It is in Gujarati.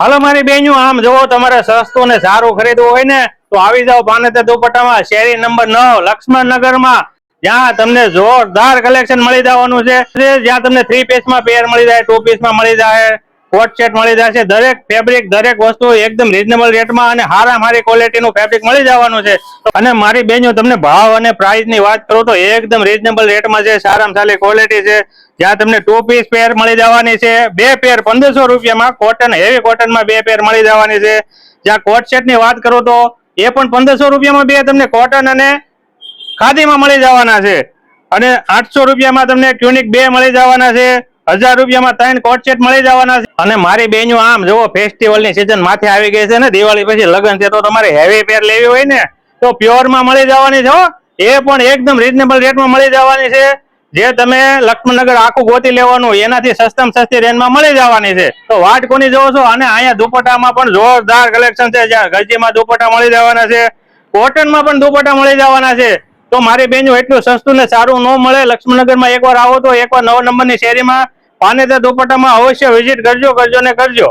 હાલો મારી બેન્યું આમ જોવો તમારે સસ્તું ને સારું ખરીદવું હોય ને, તો આવી જાઓ પાનેતર દુપટ્ટામાં. શેરી નંબર નવ લક્ષ્મણમાં જ્યાં તમને જોરદાર કલેક્શન મળી જવાનું છે. જ્યાં તમને થ્રી પીસમાં પેર મળી જાય ટુ પીસમાં મળી જાય. કોટ સેટ મળી જશે. દરેક ફેબ્રિક દરેક વસ્તુ એકદમ રિઝનેબલ રેટમાં અને હારા મારી ક્વોલિટીનું ફેબ્રિક મળી જવાનું છે. અને મારી બેનો તમને ભાવ અને પ્રાઇસની વાત કરું તો એકદમ રિઝનેબલ રેટમાં છે. સારામાં સારી ક્વોલિટી છે. જ્યાં તમને ટુ પીસ પેર મળી જવાની છે. બે પેર પંદરસો રૂપિયામાં કોટન હેવી કોટનમાં બે પેર મળી જવાની છે. જ્યાં કોટ સેટની વાત કરું તો એ પણ પંદરસો રૂપિયામાં બે તમને કોટન અને ખાદીમાં મળી જવાના છે. અને આઠસો રૂપિયામાં તમને ક્યુનિક બે મળી જવાના છે. હજાર રૂપિયામાં ત્રણ કોટ સેટ મળી જવાના છે. અને મારી બેન્યુ આમ, જુઓ ફેસ્ટિવલની સિઝન માથે આવી ગઈ છે ને, દિવાળી પછી લગ્ન છે, તો તમારે હેવી પેર લેવી હોય ને, તો પ્યોરમાં મળી જવાની છે એ પણ એકદમ રીઝનેબલ રેટમાં મળી જવાની છે. જે તમે લક્ષ્મણનગર આખું ગોતી લેવાનું, એનાથી સસ્તામાં સસ્તી રેન્જમાં મળી જવાની છે. તો વાટ કોની જોવો છો? અને અહીંયા દુપટ્ટામાં પણ જોરદાર કલેક્શન છે. જ્યાં ગરજીમાં દુપટ્ટા મળી જવાના છે. કોટનમાં પણ દુપટ્ટા મળી જવાના છે. તો મારી બેનો એટલું સસ્તું ને સારું ન મળે. લક્ષ્મણનગરમાં એકવાર આવો તો એકવાર નવ નંબરની શેરીમાં, પાનેતર દુપટ્ટામાં અવશ્ય વિઝિટ કરજો કરજો ને કરજો.